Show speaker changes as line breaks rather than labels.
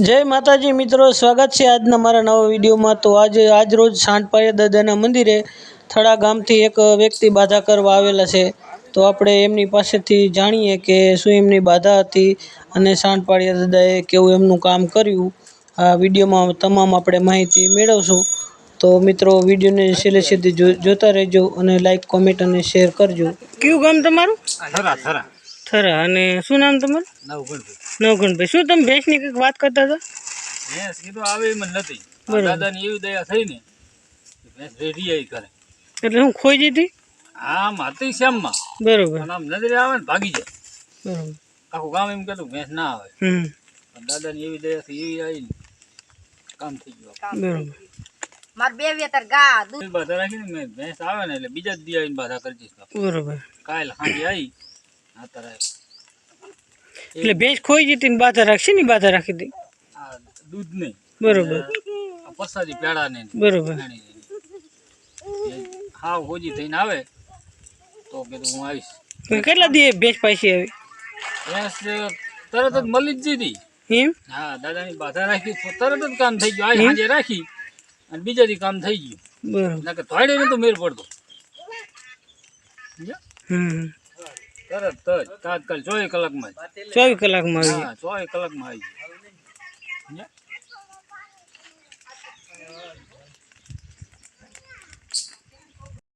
જય માતાજી મિત્રો સ્વાગત છે આજના મારા નવા વિડીયોમાં. તો આજે આજ રોજ સાંઢપાળિયા દાદાના મંદિરે થડા ગામથી એક વ્યક્તિ બાધા કરવા આવેલા છે. તો આપણે એમની પાસેથી જાણીએ કે શું એમની બાધા હતી અને સાંઠપાળિયા દાદાએ કેવું એમનું કામ કર્યું. આ વિડીયોમાં તમામ આપણે માહિતી મેળવશું. તો મિત્રો વિડીયોને છેલ્લે છેલ્લે જો- જોતા રહેજો અને લાઈક કોમેન્ટ અને શેર કરજો. કયું ગામ તમારું?
થરા
અને શું નામ તમારું?
નવગણભાઈ.
નવગણભાઈ. શું તમે ભેંસની કંઈક વાત કરતા હતા?
ભેંસ કીધું આવે એમ જ નથી. દાદાની એવી દયા થઈ ને ભેંસ રેડી આવી કરે
એટલે હું ખોઈ જતી
આમ હતી શ્યામમાં.
બરોબર.
આમ નજરે આવે ને ભાગી જાય.
બરોબર.
આખું ગામ એમ કહેતું ભેંસ ના આવે. પણ દાદાની એવી દયા થઈ એવી આવી ને કામ થઈ ગયું
બરોબર.
માર બે વેતર ગા દૂધ.
બાધા રાખીને મેં ભેંસ આવે ને એટલે બીજા જ દી આવીને બાધા કરી દઈશ
બરોબર.
કાલ હાંડી આવી
એટલે ભેંસ ખોઈ જતી ને બાધા રાખશે ને બાધા રાખી
દે. દૂધ નહીં.
બરોબર.
આ પસાદી પેડા ને
બરોબર.
હાવ હોજી થઈને આવે તો કે હું આવીશ.
કેટલા દી ભેંસ પાછી આવી?
ભેંસ તરત જ મળી જ જીધી
એમ?
હા દાદાની બાધા રાખી તરત જ કામ થઈ ગયું. આ સાંજે રાખી અને બીજા દી કામ થઈ ગયું.
બરોબર.
નકર થોડે તો મેર પડતો.
હમ.
તરત જ તાત્કાલ ચોવીસ કલાકમાં
ચોવીસ કલાકમાં આવી
ચોવીસ કલાકમાં આવી